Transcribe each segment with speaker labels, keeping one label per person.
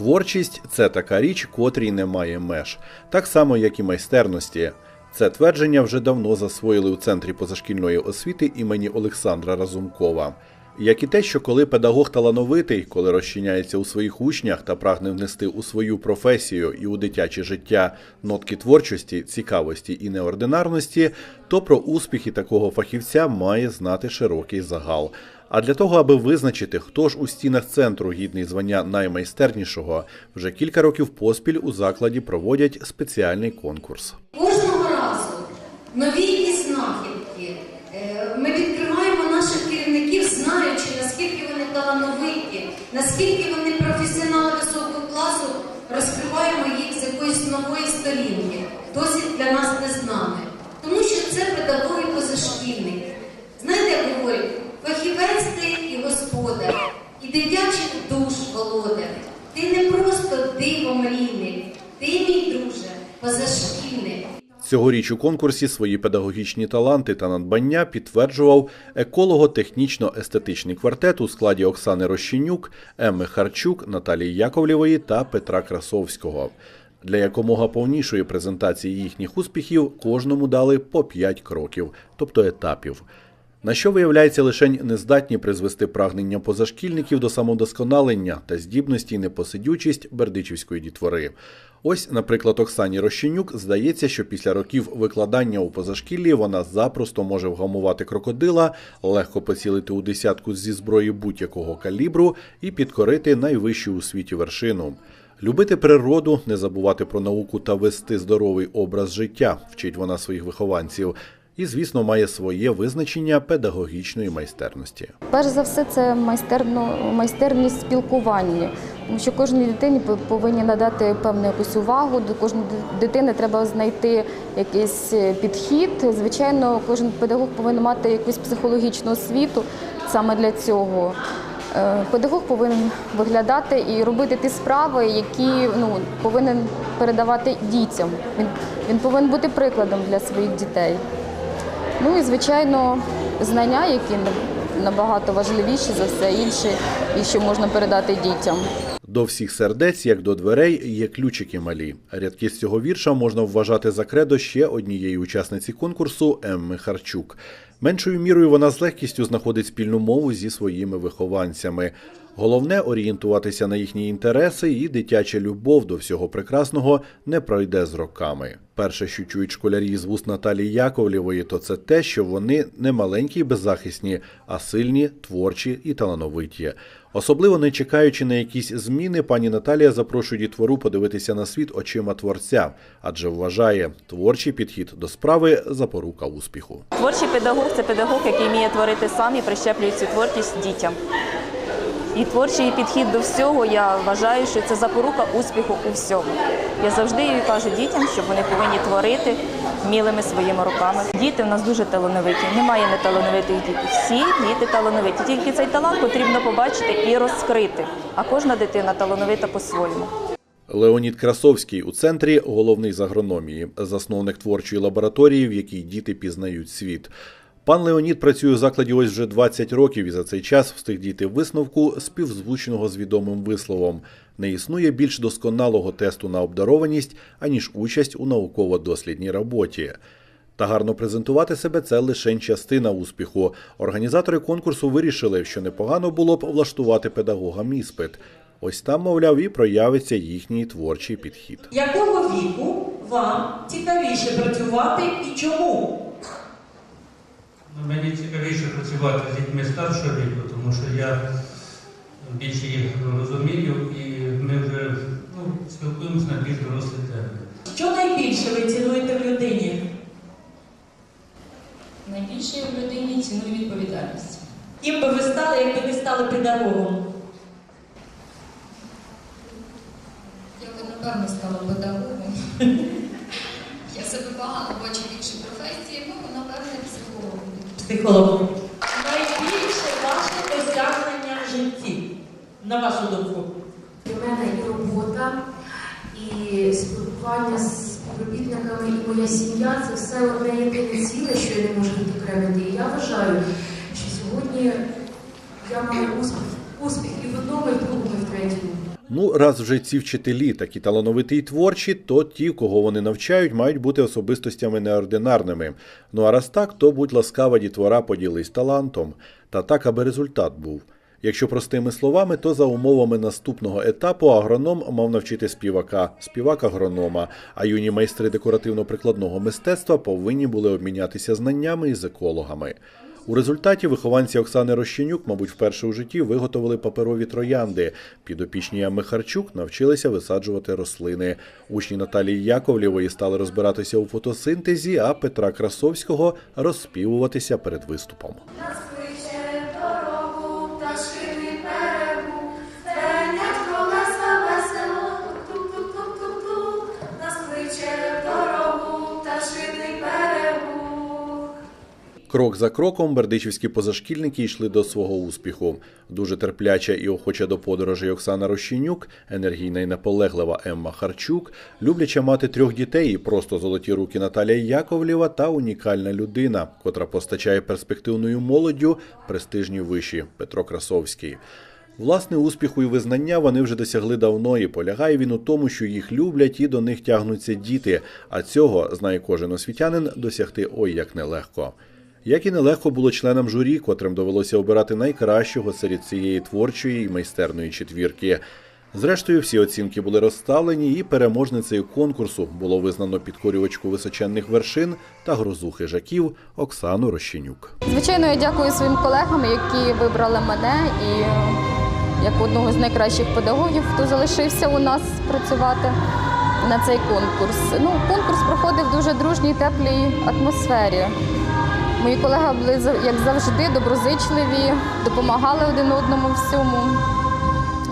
Speaker 1: Творчість це така річ, котрій немає меж, так само, як і майстерності. Це твердження вже давно засвоїли у центрі позашкільної освіти імені Олександра Разумкова. Як і те, що коли педагог талановитий, коли розчиняється у своїх учнях та прагне внести у свою професію і у дитяче життя нотки творчості, цікавості і неординарності, то про успіхи такого фахівця має знати широкий загал. А для того, аби визначити, хто ж у стінах центру гідний звання наймайстернішого, вже кілька років поспіль у закладі проводять спеціальний конкурс.
Speaker 2: Кожного разу нові якісь знахідки. Е, Ми відкриваємо наших керівників, знаючи, наскільки вони талановиті, наскільки вони професіонали високого класу, розкриваємо їх з якоїсь нової сторінки, досить для нас незнаної. Тому що це педагоги позашкільники.
Speaker 1: Цьогоріч у конкурсі свої педагогічні таланти та надбання підтверджував еколого-технічно-естетичний квартет у складі Оксани Рощенюк, Емми Харчук, Наталії Яковлєвої та Петра Красовського. Для якомога повнішої презентації їхніх успіхів кожному дали по 5 кроків, тобто етапів. На що виявляється лише нездатні призвести прагнення позашкільників до самодосконалення та здібності й непосидючість бердичівської дітвори. Ось, наприклад, Оксані Рощенюк здається, що після років викладання у позашкіллі вона запросто може вгамувати крокодила, легко поцілити у десятку зі зброї будь-якого калібру і підкорити найвищу у світі вершину. Любити природу, не забувати про науку та вести здоровий образ життя, вчить вона своїх вихованців. І, звісно, має своє визначення педагогічної майстерності.
Speaker 3: Перш за все, це майстерно, майстерність спілкування, тому що кожній дитині по- повинні надати певну якусь увагу. До кожної дитини треба знайти якийсь е, підхід. Звичайно, кожен педагог повинен мати якусь психологічну освіту саме для цього. Е, Педагог повинен виглядати і робити ті справи, які ну, повинен передавати дітям. Він, він повинен бути прикладом для своїх дітей. Ну і звичайно, знання, які набагато важливіші за все інше, і що можна передати дітям.
Speaker 1: До всіх сердець, як до дверей, є ключики малі. Рядки з цього вірша можна вважати за кредо ще однієї учасниці конкурсу Емми Харчук. Меншою мірою вона з легкістю знаходить спільну мову зі своїми вихованцями. Головне орієнтуватися на їхні інтереси, і дитяча любов до всього прекрасного не пройде з роками. Перше, що чують школярі з вуст Наталії Яковлєвої, то це те, що вони не маленькі і беззахисні, а сильні, творчі і талановиті. Особливо не чекаючи на якісь зміни, пані Наталія запрошує дітвору подивитися на світ очима творця, адже вважає творчий підхід до справи запорука успіху.
Speaker 4: Творчий педагог це педагог, який вміє творити сам і прищеплює цю творчість дітям. І творчий підхід до всього, я вважаю, що це запорука успіху у всьому. Я завжди кажу дітям, що вони повинні творити вмілими своїми руками. Діти в нас дуже талановиті. Немає неталановитих дітей. Всі діти талановиті. Тільки цей талант потрібно побачити і розкрити. А кожна дитина талановита по-своєму.
Speaker 1: Леонід Красовський у центрі головний з агрономії, засновник творчої лабораторії, в якій діти пізнають світ. Пан Леонід працює у закладі ось вже 20 років і за цей час встиг дійти висновку співзвучного з відомим висловом. Не існує більш досконалого тесту на обдарованість, аніж участь у науково-дослідній роботі. Та гарно презентувати себе це лише частина успіху. Організатори конкурсу вирішили, що непогано було б влаштувати педагогам іспит. Ось там, мовляв, і проявиться їхній творчий підхід.
Speaker 5: Якого віку вам цікавіше працювати і чому?
Speaker 6: Ну, Мені цікавіше працювати з дітьми старшого віку, тому що я більше їх розумію і ми вже ну, спілкуємося на більш дорослі теми.
Speaker 5: Що найбільше ви цінуєте в людині?
Speaker 7: Найбільше я в людині ціную відповідальність.
Speaker 5: Ким би ви стали, якби не стали педагогом?
Speaker 7: Я би напевно стала педагогом. Я себе погано бачу в іншій професії, ну, напевне, психологом.
Speaker 5: Найбільше ваше досягнення в житті, на вашу думку?
Speaker 8: Для мене і робота, і спілкування з співробітниками, і моя сім'я це все одне єдине ціле, що я не можу відокремити. І я вважаю, що сьогодні я маю успіх, успіх і в одному, і в другому, і в третьому.
Speaker 1: Ну, раз вже ці вчителі такі талановиті й творчі, то ті, кого вони навчають, мають бути особистостями неординарними. Ну а раз так, то будь ласкава, дітвора, поділись талантом. Та так, аби результат був. Якщо простими словами, то за умовами наступного етапу агроном мав навчити співака, співак агронома, а юні майстри декоративно-прикладного мистецтва повинні були обмінятися знаннями із екологами. У результаті вихованці Оксани Рощенюк, мабуть, вперше у житті виготовили паперові троянди. Підопічні Михарчук Харчук навчилися висаджувати рослини. Учні Наталії Яковлєвої стали розбиратися у фотосинтезі, а Петра Красовського розспівуватися перед виступом. Крок за кроком бердичівські позашкільники йшли до свого успіху. Дуже терпляча і охоча до подорожей Оксана Рощенюк, енергійна і наполеглива Емма Харчук, любляча мати трьох дітей просто золоті руки Наталія Яковлєва та унікальна людина, котра постачає перспективною молоддю престижні виші Петро Красовський. Власне, успіху і визнання вони вже досягли давно, і полягає він у тому, що їх люблять і до них тягнуться діти. А цього, знає кожен освітянин, досягти ой як нелегко. Як і нелегко було членам журі, котрим довелося обирати найкращого серед цієї творчої і майстерної четвірки. Зрештою, всі оцінки були розставлені, і переможницею конкурсу було визнано підкорювачку височенних вершин та грозу хижаків Оксану Рощенюк.
Speaker 3: Звичайно, я дякую своїм колегам, які вибрали мене і як одного з найкращих педагогів, хто залишився у нас працювати на цей конкурс. Ну, конкурс проходив в дуже дружній, теплій атмосфері. Мої колеги були як завжди доброзичливі, допомагали один одному всьому.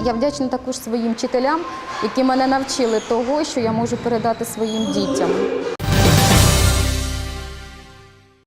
Speaker 3: Я вдячна також своїм вчителям, які мене навчили того, що я можу передати своїм дітям.